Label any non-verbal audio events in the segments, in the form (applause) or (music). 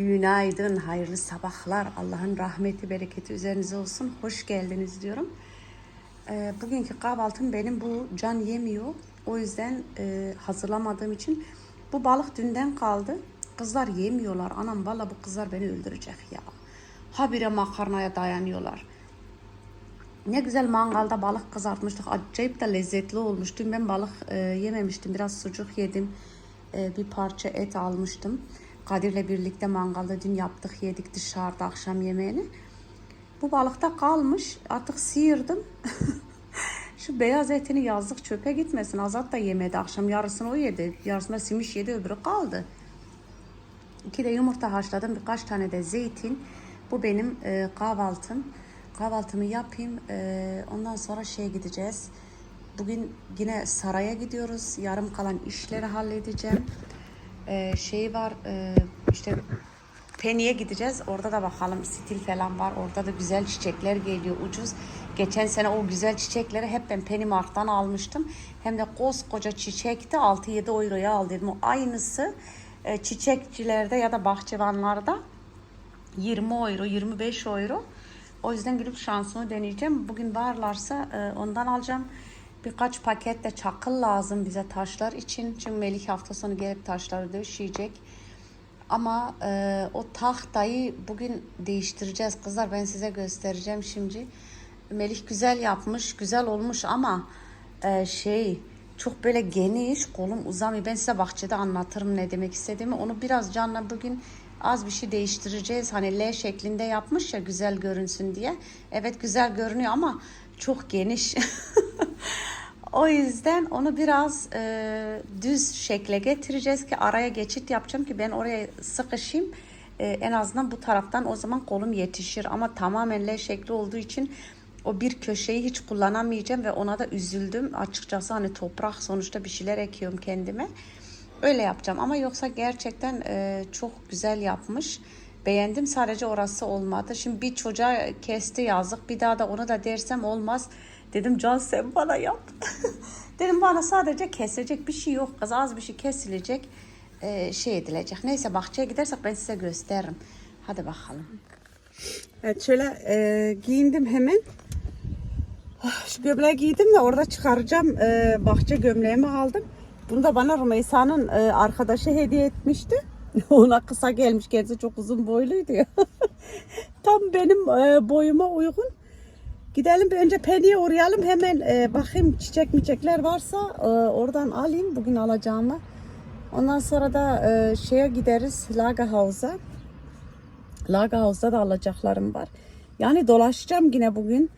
Günaydın, hayırlı sabahlar. Allah'ın rahmeti, bereketi üzerinize olsun. Hoş geldiniz diyorum. Ee, bugünkü kahvaltım benim bu can yemiyor. O yüzden e, hazırlamadığım için bu balık dünden kaldı. Kızlar yemiyorlar. Anam valla bu kızlar beni öldürecek ya. Habire makarnaya dayanıyorlar. Ne güzel mangalda balık kızartmıştık. Acayip de lezzetli olmuş. Dün ben balık e, yememiştim. Biraz sucuk yedim. E, bir parça et almıştım. Kadir'le birlikte mangalda dün yaptık. Yedik dışarıda akşam yemeğini. Bu balıkta kalmış. Artık sıyırdım. (laughs) Şu beyaz etini yazdık çöpe gitmesin. Azat da yemedi. Akşam yarısını o yedi. Yarısına simiş yedi öbürü kaldı. İki de yumurta haşladım. Birkaç tane de zeytin. Bu benim e, kahvaltım. Kahvaltımı yapayım. E, ondan sonra şeye gideceğiz. Bugün yine saraya gidiyoruz. Yarım kalan işleri halledeceğim. E, şey var e, işte Penny'e gideceğiz. Orada da bakalım stil falan var. Orada da güzel çiçekler geliyor ucuz. Geçen sene o güzel çiçekleri hep ben Penny Mart'tan almıştım. Hem de koskoca çiçekti 6-7 euroya aldıydım. O aynısı e, çiçekçilerde ya da bahçıvanlarda 20 euro, 25 euro. O yüzden gidip şansımı deneyeceğim. Bugün varlarsa e, ondan alacağım. Birkaç paket de çakıl lazım bize taşlar için. Çünkü Melih hafta sonu gelip taşları döşeyecek. Ama e, o tahtayı bugün değiştireceğiz kızlar. Ben size göstereceğim şimdi. Melih güzel yapmış, güzel olmuş ama e, şey çok böyle geniş, kolum uzamıyor. Ben size bahçede anlatırım ne demek istediğimi. Onu biraz Can'la bugün az bir şey değiştireceğiz. Hani L şeklinde yapmış ya güzel görünsün diye. Evet güzel görünüyor ama çok geniş. (laughs) O yüzden onu biraz e, düz şekle getireceğiz ki araya geçit yapacağım ki ben oraya sıkışayım. E, en azından bu taraftan o zaman kolum yetişir ama tamamen L şekli olduğu için o bir köşeyi hiç kullanamayacağım ve ona da üzüldüm. Açıkçası hani toprak sonuçta bir şeyler ekiyorum kendime. Öyle yapacağım ama yoksa gerçekten e, çok güzel yapmış. Beğendim sadece orası olmadı. Şimdi bir çocuğa kesti yazık bir daha da onu da dersem olmaz. Dedim Can sen bana yap. (laughs) Dedim bana sadece kesilecek bir şey yok. Kız az bir şey kesilecek. e, şey edilecek. Neyse bahçeye gidersek ben size gösteririm. Hadi bakalım. Evet şöyle e, giyindim hemen. Ah, Şu gömleği giydim de orada çıkaracağım. E, bahçe gömleğimi aldım. Bunu da bana Rümeysa'nın e, arkadaşı hediye etmişti. (laughs) Ona kısa gelmiş. Kendisi çok uzun boyluydu ya. (laughs) Tam benim e, boyuma uygun. Gidelim önce Penny'e uğrayalım. Hemen e, bakayım çiçek miçekler varsa e, oradan alayım bugün alacağımı. Ondan sonra da e, şeye gideriz Laga House'a. Laga House'da da alacaklarım var. Yani dolaşacağım yine bugün.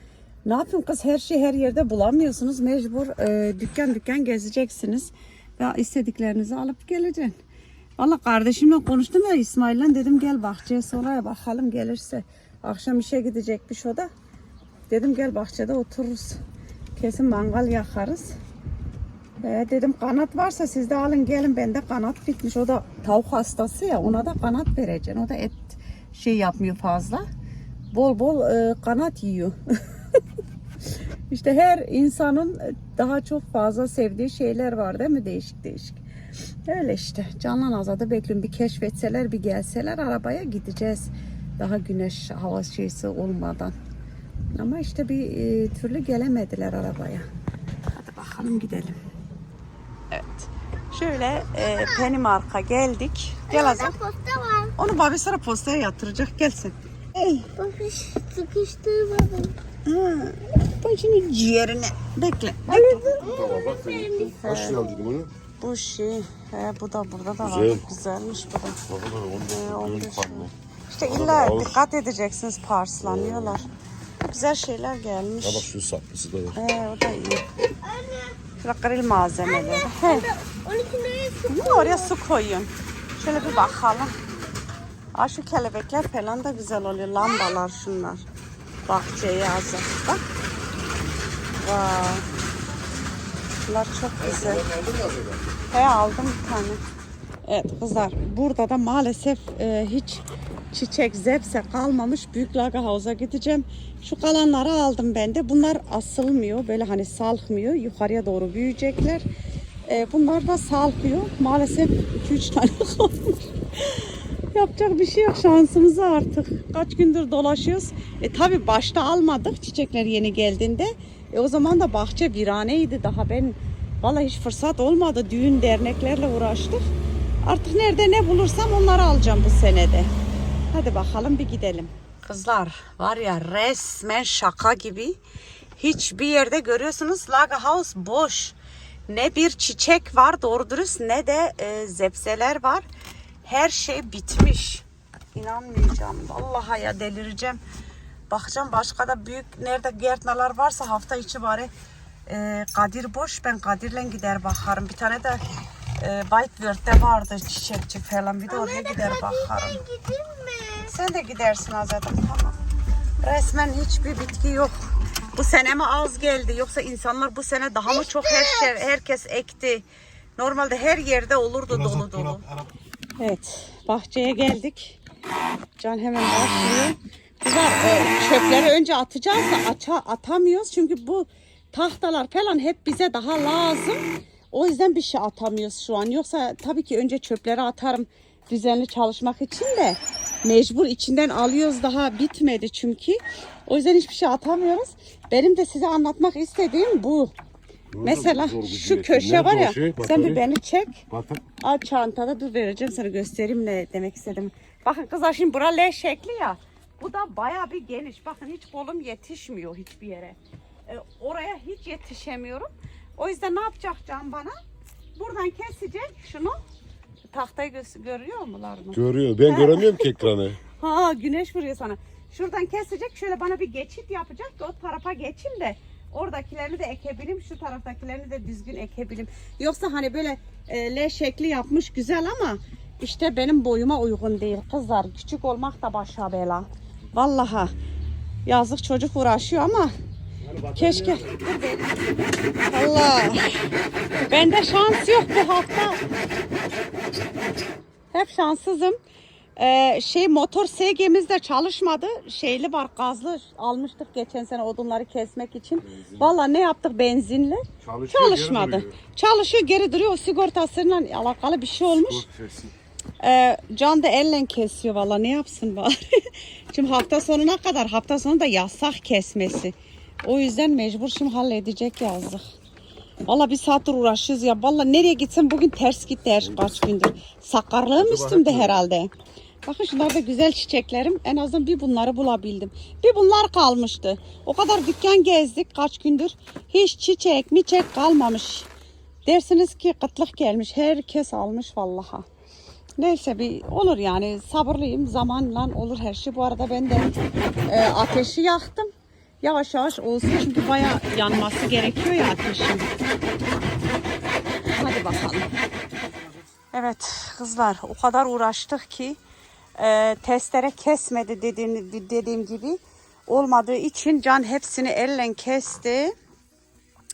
Ne yapayım kız her şeyi her yerde bulamıyorsunuz. Mecbur e, dükkan dükkan gezeceksiniz. Ve istediklerinizi alıp geleceksin. Valla kardeşimle konuştum ya İsmail'le dedim gel bahçeye sonra bakalım gelirse. Akşam işe gidecekmiş o da. Dedim gel bahçede otururuz. Kesin mangal yakarız. Ee, dedim kanat varsa siz de alın gelin bende kanat bitmiş. O da tavuk hastası ya ona da kanat vereceksin. O da et şey yapmıyor fazla. Bol bol e, kanat yiyor. (laughs) işte her insanın daha çok fazla sevdiği şeyler var değil mi? Değişik değişik. Öyle işte. Canlan Azad'ı bekliyorum. Bir keşfetseler, bir gelseler arabaya gideceğiz. Daha güneş hava şeysi olmadan. Ama işte bir e, türlü gelemediler arabaya. Hadi bakalım gidelim. Evet. Şöyle e, Pennymark'a geldik. Gel Azam. Posta var. Onu Babi sıra postaya yatıracak. Gelsin. Ey. Bakış sıkıştırmadım. Ha. Ben şimdi ciğerine. Bekle. Bekle. Tamam bak ben kaç lira aldım onu? Bu şey. He, bu da burada da var. Güzel. Güzelmiş bu da. Bakalım Ee, farklı. İşte Orada illa ağır. dikkat edeceksiniz parslanıyorlar. Güzel şeyler Ya gelmiş. bak şu saplısı da var. He, o da iyi. Şurada grill malzemeleri. He. 12 liraya su. Değil mi? Oraya su koyun. Şöyle bir bakalım. Aa, şu kelebekler falan da güzel oluyor. Lambalar şunlar. Bahçeye hazır. Bak. Vay. Bunlar çok güzel. He aldım bir tane. Evet kızlar burada da maalesef e, hiç çiçek zepse kalmamış. Büyük Laga Havuz'a gideceğim. Şu kalanları aldım ben de. Bunlar asılmıyor. Böyle hani salkmıyor. Yukarıya doğru büyüyecekler. E, bunlar da salkıyor. Maalesef 2-3 tane (laughs) kalmış. Yapacak bir şey yok şansımıza artık. Kaç gündür dolaşıyoruz. E tabi başta almadık çiçekler yeni geldiğinde. E o zaman da bahçe viraneydi daha ben vallahi hiç fırsat olmadı. Düğün derneklerle uğraştık. Artık nerede ne bulursam onları alacağım bu senede. Hadi bakalım bir gidelim. Kızlar var ya resmen şaka gibi. Hiçbir yerde görüyorsunuz Laga House boş. Ne bir çiçek var doğru dürüst ne de e, zepseler var. Her şey bitmiş. İnanmayacağım. Vallahi ya delireceğim. Bakacağım başka da büyük nerede gärtnalar varsa hafta içi bari e, Kadir boş. Ben Kadir'le gider bakarım. Bir tane de e, Whitebird'de vardı çiçekçi falan. Bir de oraya gider bakarım. Sen de gidersin Azat'ım tamam. Resmen hiçbir bitki yok. Bu sene mi az geldi yoksa insanlar bu sene daha mı çok her şey herkes ekti. Normalde her yerde olurdu dolu dolu. Evet bahçeye geldik. Can hemen başlıyor. E, çöpleri önce atacağız da aça, atamıyoruz. Çünkü bu tahtalar falan hep bize daha lazım. O yüzden bir şey atamıyoruz şu an. Yoksa tabii ki önce çöpleri atarım düzenli çalışmak için de mecbur içinden alıyoruz daha bitmedi çünkü. O yüzden hiçbir şey atamıyoruz. Benim de size anlatmak istediğim bu. Mesela zor şu köşe var ya. şey, sen bir beni çek. Batı. Al çantada dur vereceğim sana göstereyim ne demek istedim. Bakın kızlar şimdi bura L şekli ya. Bu da baya bir geniş. Bakın hiç kolum yetişmiyor hiçbir yere. Ee, oraya hiç yetişemiyorum. O yüzden ne yapacak Can bana? Buradan kesecek şunu. Tahtayı gö- görüyor mular mı? Görüyor. Ben göremiyorum ki ekranı. (laughs) Ha güneş vuruyor sana. Şuradan kesecek şöyle bana bir geçit yapacak ki o tarafa geçeyim de oradakilerini de ekebilirim. Şu taraftakilerini de düzgün ekebilirim. Yoksa hani böyle e, L şekli yapmış güzel ama işte benim boyuma uygun değil kızlar. Küçük olmak da başa bela. Vallahi yazık çocuk uğraşıyor ama keşke. Allah. Bende şans yok bu hafta. Hep şanssızım. Ee, şey motor SG'miz de çalışmadı. Şeyli var gazlı almıştık geçen sene odunları kesmek için. Vallahi ne yaptık benzinli? Çalışıyor, Çalışmadı. geri duruyor. Çalışıyor geri duruyor. O sigortasıyla alakalı bir şey olmuş. Ee, can da elle kesiyor valla ne yapsın bari. (laughs) şimdi hafta sonuna kadar hafta sonu da yasak kesmesi. O yüzden mecbur şimdi halledecek yazdık. Valla bir saattir uğraşıyoruz ya. Valla nereye gitsem bugün ters gitti her kaç gündür. Sakarlığım üstümde herhalde. Bakın şunlar da güzel çiçeklerim. En azından bir bunları bulabildim. Bir bunlar kalmıştı. O kadar dükkan gezdik kaç gündür. Hiç çiçek miçek kalmamış. Dersiniz ki kıtlık gelmiş. Herkes almış vallaha. Neyse bir olur yani sabırlıyım zamanla olur her şey. Bu arada ben de e, ateşi yaktım. Yavaş yavaş olsun çünkü baya yanması gerekiyor ya ateşin. Hadi bakalım. Evet kızlar o kadar uğraştık ki e, testere kesmedi dediğim, dediğim gibi olmadığı için Can hepsini elle kesti.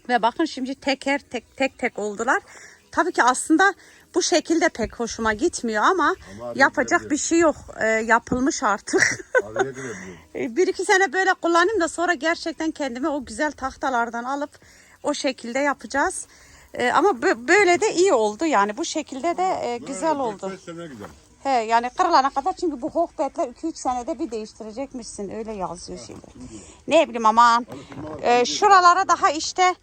Ve bakın şimdi teker tek tek tek oldular. Tabii ki aslında bu şekilde pek hoşuma gitmiyor ama, Ama yapacak bir şey yok. E, yapılmış artık. (laughs) Araya girebiliyor. E, bir iki sene böyle kullanayım da sonra gerçekten kendime o güzel tahtalardan alıp o şekilde yapacağız. E, ama bö- böyle de iyi oldu yani bu şekilde de e, güzel oldu. He yani kırılana kadar çünkü bu hohbetler 2-3 senede bir değiştirecekmişsin öyle yazıyor şimdi. Ne bileyim aman. E, şuralara daha işte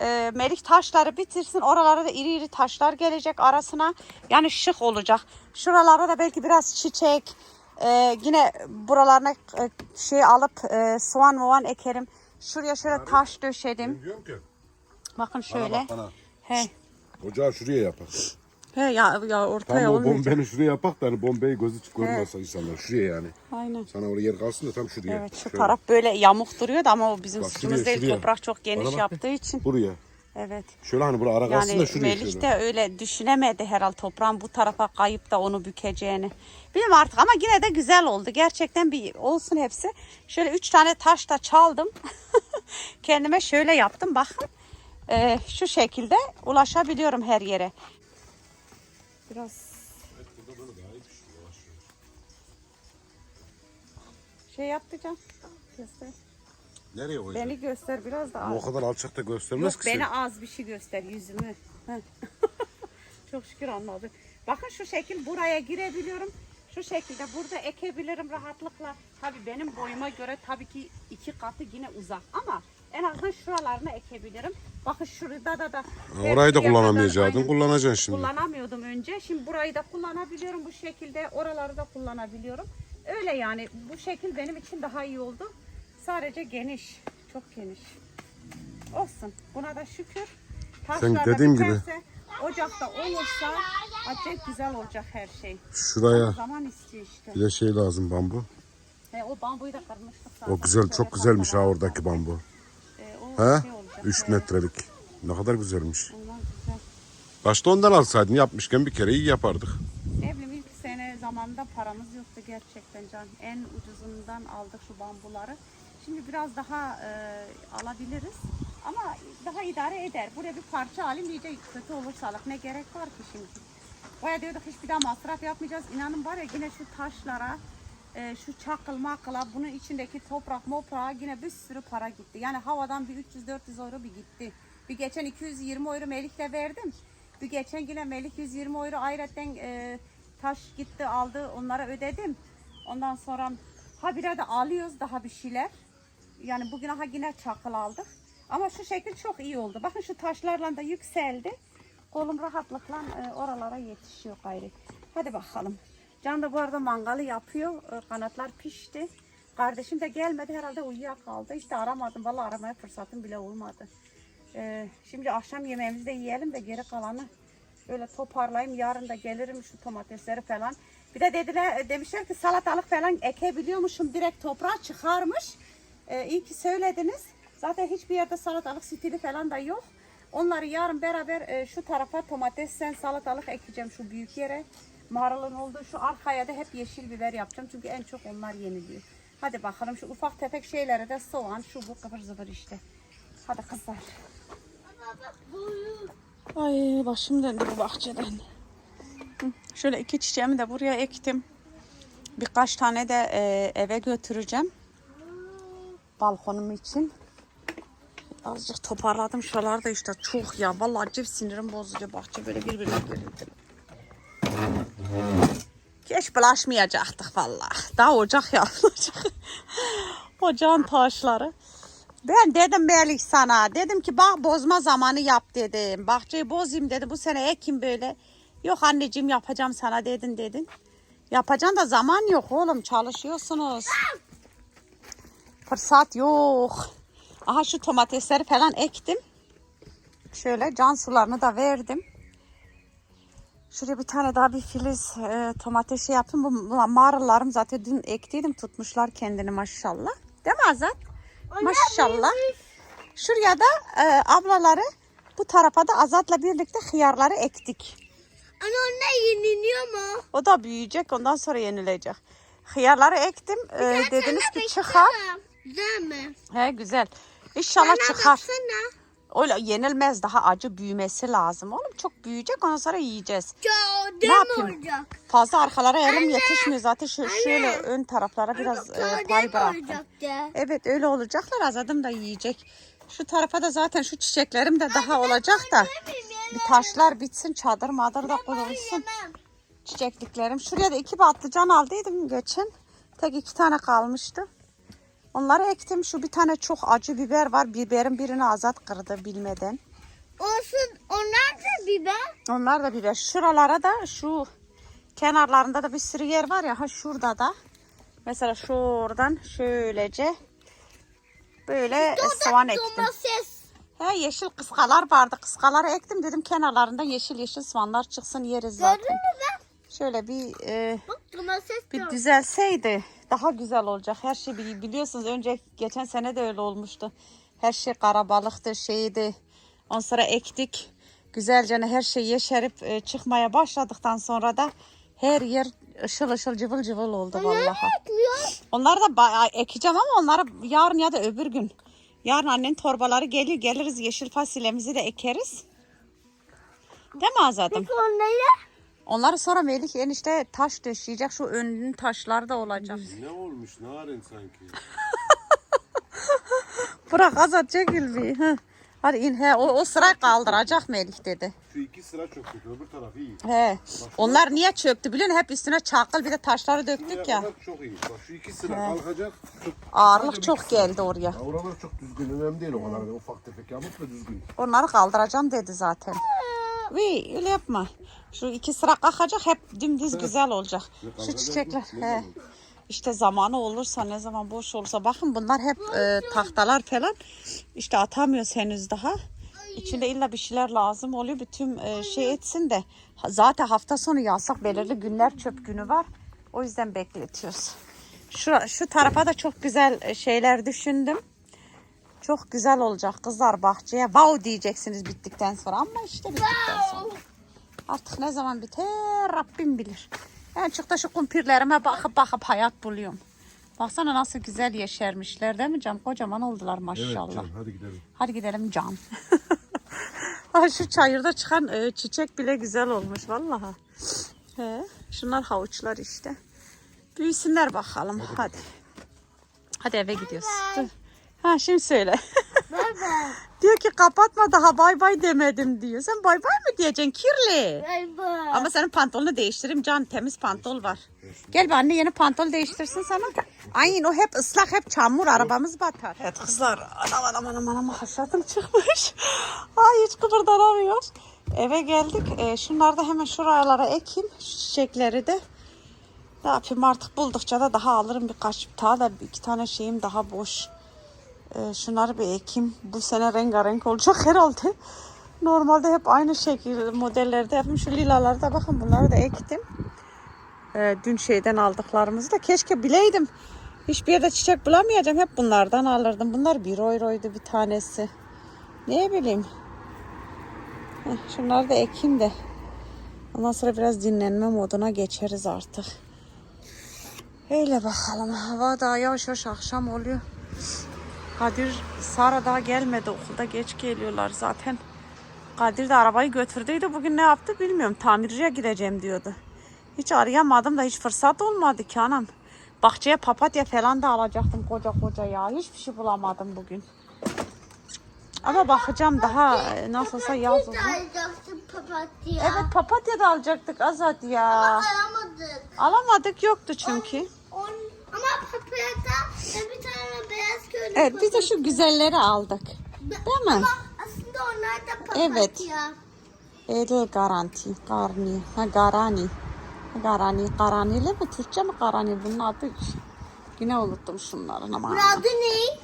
e, melik taşları bitirsin. Oralara da iri iri taşlar gelecek arasına. Yani şık olacak. Şuralara da belki biraz çiçek. e, yine buralarına e, şey alıp e, soğan moğan ekerim. Şuraya şöyle taş döşedim. Diyorum ki. Bakın Bana şöyle. bak bana. He. Ocağı şuraya yapak. He ya, ya ortaya Tam o olmayacak. bombeyi şuraya yapak da hani bombeyi gözü çık görmezse insanlar. Şuraya yani. Aynen. Sana oraya yer kalsın da tam şuraya. Evet şu Şöyle. taraf böyle yamuk duruyordu ama o bizim Bak suçumuz şuraya, değil. şuraya. Toprak çok geniş Bana bak. yaptığı için. Buraya. Evet. Şöyle hani bura ara kalsın Yani da şuraya Melih şöyle. de öyle düşünemedi herhalde toprağın bu tarafa kayıp da onu bükeceğini. Bilmiyorum artık ama yine de güzel oldu. Gerçekten bir olsun hepsi. Şöyle üç tane taş da çaldım. (laughs) Kendime şöyle yaptım bakın. Ee, şu şekilde ulaşabiliyorum her yere. Biraz şey yaptı Can. Göster. Nereye koyacağım? Beni göster biraz da. Ama O kadar alçakta göstermez Yok ki beni az bir şey göster yüzümü. Heh. (laughs) Çok şükür anladım. Bakın şu şekil buraya girebiliyorum. Şu şekilde burada ekebilirim rahatlıkla. Tabii benim boyuma göre tabii ki iki katı yine uzak ama en azından şuralarına ekebilirim. Bakın şurada da da. Orayı da kullanamayacaktın. Kullanacaksın şimdi. Kullanamıyordum önce. Şimdi burayı da kullanabiliyorum bu şekilde. Oraları da kullanabiliyorum. Öyle yani bu şekil benim için daha iyi oldu. Sadece geniş. Çok geniş. Olsun. Buna da şükür. Taşlar da dediğim gibi. Ocakta olursa acayip güzel olacak her şey. Şuraya Zaman istiyor işte. bir de şey lazım bambu. He, o bambuyu da kırmıştık zaten. O güzel çok güzelmiş ha oradaki bambu. E, o He? şey. 3 he. metrelik. Ne kadar güzelmiş. Ondan güzel. Başta ondan alsaydın yapmışken bir kere iyi yapardık. Ne bileyim ilk sene zamanında paramız yoktu gerçekten can. En ucuzundan aldık şu bambuları. Şimdi biraz daha e, alabiliriz. Ama daha idare eder. Buraya bir parça alayım iyice kötü olursa alıp ne gerek var ki şimdi. Baya diyorduk hiçbir daha masraf yapmayacağız. İnanın var ya yine şu taşlara, e, şu çakıl makıla, bunun içindeki toprak moprağa yine bir sürü para gitti. Yani havadan bir 300-400 euro bir gitti. Bir geçen 220 euro Melik'le verdim. Bir geçen yine Melik 120 euro ayrıca e, taş gitti aldı onlara ödedim. Ondan sonra ha bire de alıyoruz daha bir şeyler. Yani bugün aha yine çakıl aldık. Ama şu şekil çok iyi oldu. Bakın şu taşlarla da yükseldi. Kolum rahatlıkla e, oralara yetişiyor gayrı. Hadi bakalım. Can da bu arada mangalı yapıyor. E, kanatlar pişti. Kardeşim de gelmedi herhalde uyuyakaldı. İşte aramadım. Vallahi aramaya fırsatım bile olmadı. E, şimdi akşam yemeğimizi de yiyelim de geri kalanı böyle toparlayayım. Yarın da gelirim şu domatesleri falan. Bir de dediler demişler ki salatalık falan ekebiliyormuşum. Direkt toprağa çıkarmış. E, iyi ki söylediniz. Zaten hiçbir yerde salatalık stili falan da yok. Onları yarın beraber e, şu tarafa domates sen salatalık ekeceğim şu büyük yere. Marulun olduğu şu arkaya da hep yeşil biber yapacağım. Çünkü en çok onlar yeniliyor. Hadi bakalım şu ufak tefek şeylere de soğan şu bu kıvır zıvır işte. Hadi kızlar. Ay başım döndü bu bahçeden. Şöyle iki çiçeğimi de buraya ektim. Birkaç tane de e, eve götüreceğim. Balkonum için. Azıcık toparladım şuralarda işte çok ya. Vallahi acayip sinirim bozucu bahçe böyle birbirine girildi. Geç bulaşmayacaktık vallahi. Daha ocak yapılacak. (laughs) Ocağın taşları. Ben dedim Melih sana. Dedim ki bak bozma zamanı yap dedim. Bahçeyi bozayım dedim. Bu sene ekim böyle. Yok anneciğim yapacağım sana dedin dedin. Yapacaksın da zaman yok oğlum. Çalışıyorsunuz. Fırsat yok. Aha şu domatesleri falan ektim. Şöyle can sularını da verdim. Şuraya bir tane daha bir filiz e, domates şey yaptım. Bu, bu mağaralarım zaten dün ektiydim. Tutmuşlar kendini maşallah. Değil mi Azat? Maşallah. Şuraya da e, ablaları bu tarafa da Azat'la birlikte hıyarları ektik. Anne onlar yeniliyor mu? O da büyüyecek ondan sonra yenilecek. Hıyarları ektim. E, dediniz ki çıkar. Güzel mi? He güzel. İnşallah Bana çıkar. baksana. Öyle yenilmez daha acı büyümesi lazım. Oğlum çok büyüyecek ondan sonra yiyeceğiz. Çok Ne yapayım? olacak? Fazla arkalara elim yetişmiyor zaten şu, şöyle ön taraflara biraz e, pay bıraktım. Evet öyle olacaklar azadım da yiyecek. Şu tarafa da zaten şu çiçeklerim de daha olacak da bir taşlar bitsin çadır madır da kurulsun. Çiçekliklerim. Şuraya da iki patlıcan aldıydım geçen. Tek iki tane kalmıştı. Onları ektim. Şu bir tane çok acı biber var. Biberin birini azat kırdı bilmeden. Olsun onlar da biber. Onlar da biber. Şuralara da şu kenarlarında da bir sürü yer var ya. Ha şurada da. Mesela şuradan şöylece böyle soğan ektim. Domates. He yeşil kıskalar vardı. Kıskaları ektim dedim kenarlarında yeşil yeşil soğanlar çıksın yeriz Gördün zaten. mü ben? Şöyle bir e, bir düzelseydi daha güzel olacak. Her şey bili- biliyorsunuz önce geçen sene de öyle olmuştu. Her şey karabalıktı şeydi. Ondan sonra ektik. Güzelce her şey yeşerip e, çıkmaya başladıktan sonra da her yer ışıl ışıl cıvıl cıvıl oldu vallahi. Onları da ekeceğim ama onları yarın ya da öbür gün. Yarın annen torbaları geliyor. Geliriz yeşil fasulyemizi de ekeriz. Değil mi Azadım? Peki onları? Onları sonra Melih enişte taş döşeyecek. Şu önünün taşları da olacak. Ne olmuş narin sanki? (laughs) Bırak Azat çekil bir. Hı. Hadi in he o, o sıra kaldıracak Melih dedi. Şu iki sıra çok kötü. Öbür taraf iyi. He. Onlar niye çöktü biliyor musun? Hep üstüne çakıl bir de taşları döktük ya. kadar çok iyi. Bak şu iki sıra kalkacak. Çok, Ağırlık çok geldi oraya. Ya oralar çok düzgün. Önemli değil o kadar. Ufak tefek yamuk da düzgün. Onları kaldıracağım dedi zaten. Vay öyle yapma. Şu iki sıra kalkacak hep dümdüz güzel olacak. Şu çiçekler. He. İşte zamanı olursa ne zaman boş olursa bakın bunlar hep e, tahtalar falan işte atamıyoruz henüz daha. İçinde illa bir şeyler lazım oluyor. Bütün e, şey etsin de zaten hafta sonu yağsak belirli günler çöp günü var. O yüzden bekletiyoruz. Şu, şu tarafa da çok güzel e, şeyler düşündüm. Çok güzel olacak kızlar bahçeye. Wow diyeceksiniz bittikten sonra ama işte bittikten sonra. Artık ne zaman biter Rabbim bilir. En çok da şu kumpirlerime bakıp bakıp hayat buluyorum. Baksana nasıl güzel yeşermişler değil mi Cam? Kocaman oldular Evet maşallah. canım hadi gidelim. Hadi gidelim Can. (laughs) Ay şu çayırda çıkan e, çiçek bile güzel olmuş vallahi. He, şunlar havuçlar işte. Büyüsünler bakalım hadi. Hadi eve gidiyoruz. Ha şimdi söyle. (laughs) diyor ki kapatma daha bay bay demedim diyor. Sen bay bay mı diyeceksin kirli? Bay bay. Ama senin pantolonu değiştireyim Can temiz pantol var. Gel bir anne yeni pantol değiştirsin sana. Aynen o hep ıslak hep çamur arabamız batar. Evet kızlar anam anam anam anam haşatım çıkmış. (laughs) Ay hiç kıpırdanamıyor. Eve geldik. Ee, şunları da hemen şuralara ekeyim. Şu çiçekleri de. Ne yapayım artık buldukça da daha alırım birkaç daha da iki tane şeyim daha boş. Ee, şunları bir ekeyim. Bu sene rengarenk olacak (laughs) herhalde. Normalde hep aynı şekil modellerde yapayım. Şu lilaları da bakın bunları da ektim. Ee, dün şeyden aldıklarımızı da keşke bileydim. Hiçbir yerde çiçek bulamayacağım. Hep bunlardan alırdım. Bunlar bir euroydu bir tanesi. Ne bileyim. Heh, şunları da ekeyim de. Ondan sonra biraz dinlenme moduna geçeriz artık. Öyle bakalım. Hava da yavaş yavaş akşam oluyor. Kadir Sara daha gelmedi okulda geç geliyorlar zaten. Kadir de arabayı götürdüydü. Bugün ne yaptı bilmiyorum. Tamirciye gideceğim diyordu. Hiç arayamadım da hiç fırsat olmadı ki anam. Bahçeye papatya falan da alacaktım koca koca ya. Hiçbir şey bulamadım bugün. Ama bakacağım daha e, nasılsa yaz olur. papatya. Evet papatya da alacaktık Azat ya. Alamadık. Alamadık yoktu çünkü. On, ama papyada bir tane Evet biz de şu güzelleri aldık. Değil mi? Ama aslında onlar da papatya. Evet. Edel garanti. Garni. Ha garani. Garani. Garanili mi? Türkçe mi garani? Bunun adı yine unuttum şunların ama. Bunun adı ne?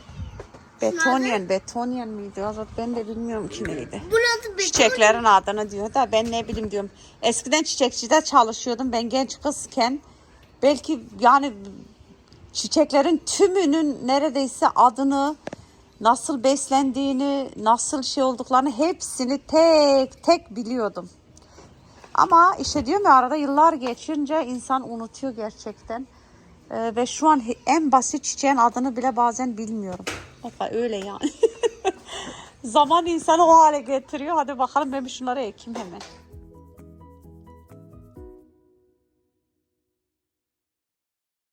Betonyen. Betonyen miydi? Azat ben de bilmiyorum ki neydi. Beton. Çiçeklerin adını diyor da ben ne bileyim diyorum. Eskiden çiçekçide çalışıyordum ben genç kızken. Belki yani çiçeklerin tümünün neredeyse adını, nasıl beslendiğini, nasıl şey olduklarını hepsini tek tek biliyordum. Ama işte diyorum ya arada yıllar geçince insan unutuyor gerçekten. Ee, ve şu an en basit çiçeğin adını bile bazen bilmiyorum. Bak öyle yani. (laughs) (laughs) Zaman insanı o hale getiriyor. Hadi bakalım ben şunları ekeyim hemen.